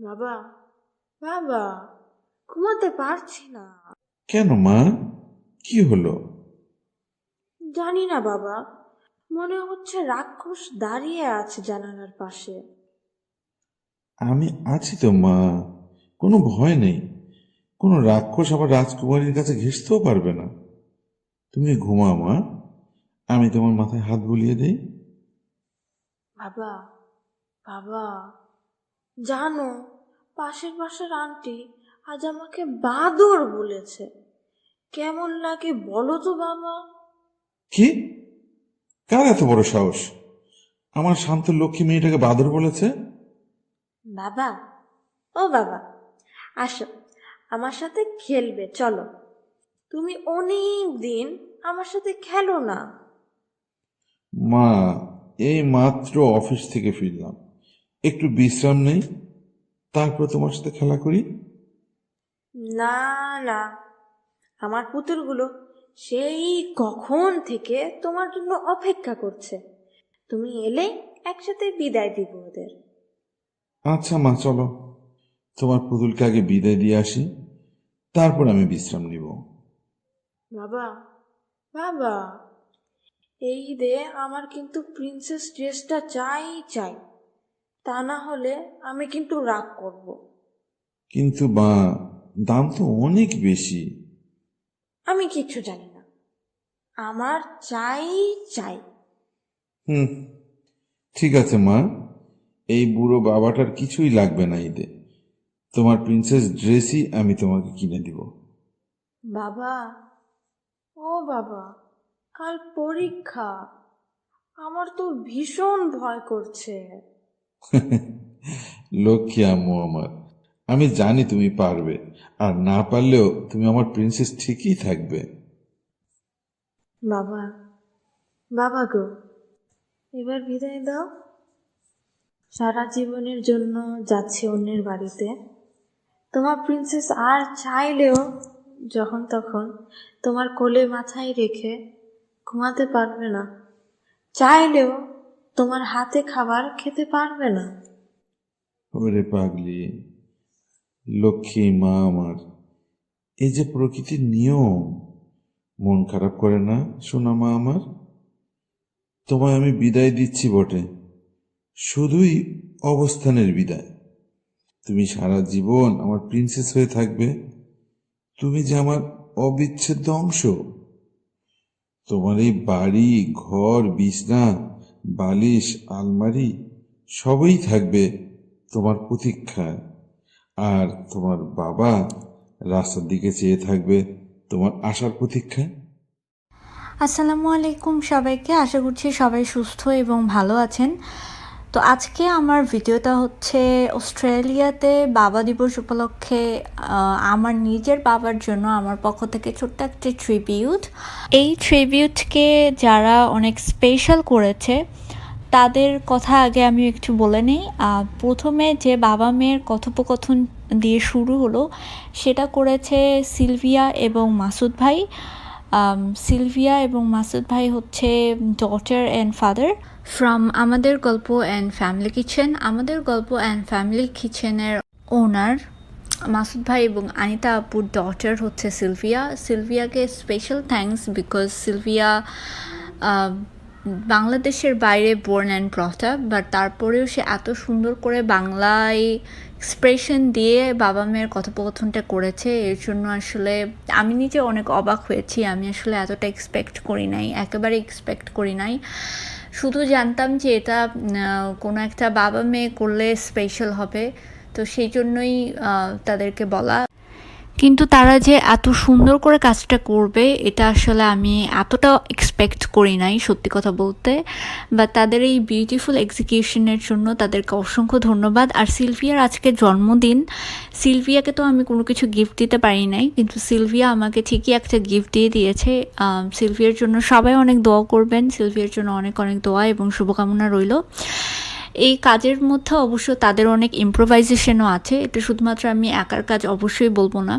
বাবা বাবা ঘুমাতে পারছি না। কেন মা? কি হলো? জানি না বাবা মনে হচ্ছে রাক্ষস দাঁড়িয়ে আছে জানালার পাশে। আমি আছি তো মা কোনো ভয় নেই। কোনো রাক্ষস আবার রাজকুমারীর কাছে ঘেঁষতেও পারবে না। তুমি ঘুমা মা আমি তোমার মাথায় হাত বুলিয়ে দিই। বাবা বাবা জানো পাশের পাশের আন্টি আজ আমাকে বাদর বলেছে। কেমন লাগে বলো তো বাবা। কি? কার এত বড় সাহস? আমার শান্ত লক্ষ্মী মেয়েটাকে বাদর বলেছে? বাবা ও বাবা আসো আমার সাথে খেলবে চলো। তুমি অনেক দিন আমার সাথে খেলো না। মা এই মাত্র অফিস থেকে ফিরলাম। একটু বিশ্রাম নেই তারপর তোমার সাথে খেলা করি? না না। আমার পুতুলগুলো সেই কখন থেকে তোমার জন্য অপেক্ষা করছে। তুমি এলে একসাথে বিদায় দিব ওদের। আচ্ছা মা চলো। তোমার পুতুলকে আগে বিদায় দিয়ে আসি তারপর আমি বিশ্রাম নিব। বাবা বাবা। এই ঈদে আমার কিন্তু প্রিন্সেস ড্রেসটা চাই চাই। তা না হলে আমি কিন্তু রাগ করব। কিন্তু মা দাম তো অনেক বেশি। আমি কিচ্ছু জানি না। আমার চাই চাই। হুম ঠিক আছে মা। এই বুড়ো বাবাটার কিছুই লাগবে না ঈদে। তোমার প্রিন্সেস ড্রেসই আমি তোমাকে কিনে দিব। বাবা ও বাবা কাল পরীক্ষা। আমার তো ভীষণ ভয় করছে। লক্ষ্মী আম্মু আমার, আমি জানি তুমি পারবে, আর না পারলেও তুমি আমার প্রিন্সেস ঠিকই থাকবে। বাবা বাবা গো, এবার বিদায় দাও। সারা জীবনের জন্য যাচ্ছে অন্যের বাড়িতে। তোমার প্রিন্সেস আর চাইলেও যখন তখন তোমার কোলে মাথায় রেখে ঘুমাতে পারবে না। চাইলেও তোমার হাতে খাবার খেতে পারবে না। ওরে পাগলি, লক্ষ্মী মা আমার, এই যে প্রকৃতির নিয়ম, মন খারাপ করে না সোনা মা আমার? তোমায় আমি বিদায় দিচ্ছি বটে, শুধুই অবস্থানের বিদায়। তুমি সারা জীবন আমার প্রিন্সেস হয়ে থাকবে, তুমি যে আমার অবিচ্ছেদ্য অংশ। তোমার এই বাড়ি, ঘর, বিছনা বালিশ, আলমারি সবই থাকবে তোমার প্রতীক্ষায়। আর তোমার বাবা রাস্তার দিকে চেয়ে থাকবে তোমার আসার প্রতীক্ষায়। আসসালামু আলাইকুম সবাইকে। আশা করছি সবাই সুস্থ এবং ভালো আছেন। তো আজকে আমার ভিডিওটা হচ্ছে অস্ট্রেলিয়াতে বাবা দিবস উপলক্ষে আমার নিজের বাবার জন্য আমার পক্ষ থেকে ছোট্ট একটা ট্রিবিউট এই ট্রিবিউটকে যারা অনেক স্পেশাল করেছে, তাদের কথা আগে আমি একটু বলে নিই। প্রথমে যে বাবা মেয়ের কথোপকথন দিয়ে শুরু হলো, সেটা করেছে সিলভিয়া এবং মাসুদ ভাই। সিলভিয়া এবং মাসুদ ভাই হচ্ছে ডটার অ্যান্ড ফাদার ফ্রম আমাদের গল্প অ্যান্ড ফ্যামিলি কিচেন আমাদের গল্প অ্যান্ড ফ্যামিলি কিচেনের ওনার মাসুদ ভাই এবং আনিতা আপুর ডটার হচ্ছে সিলভিয়া সিলভিয়াকে স্পেশাল থ্যাংকস বিকজ সিলভিয়া বাংলাদেশের বাইরে বোর্ন অ্যান্ড আপ বাট তারপরেও সে এত সুন্দর করে বাংলায় এক্সপ্রেশন দিয়ে বাবা মেয়ের কথোপকথনটা করেছে, এর জন্য আসলে আমি নিজে অনেক অবাক হয়েছি। আমি আসলে এতটা এক্সপেক্ট করি নাই একেবারে এক্সপেক্ট করি নাই। শুধু জানতাম যে এটা কোনো একটা বাবা মেয়ে করলে স্পেশাল হবে। তো সেই জন্যই তাদেরকে বলা। কিন্তু তারা যে এত সুন্দর করে কাজটা করবে, এটা আসলে আমি এতটা এক্সপেক্ট করি নাই, সত্যি কথা বলতে। বা তাদের এই বিউটিফুল এক্সিকিউশনের জন্য তাদেরকে অসংখ্য ধন্যবাদ। আর সিলভিয়ার আজকে জন্মদিন। সিলভিয়াকে তো আমি কোনো কিছু গিফট দিতে পারি নাই, কিন্তু সিলভিয়া আমাকে ঠিকই একটা গিফট দিয়ে দিয়েছে। সিলভিয়ার জন্য সবাই অনেক দোয়া করবেন। সিলভিয়ার জন্য অনেক অনেক দোয়া এবং শুভকামনা রইল। এই কাজের মধ্যে অবশ্য তাদের অনেক ইম্প্রোভাইজেশনও আছে। এটা শুধুমাত্র আমি একার কাজ অবশ্যই বলব না।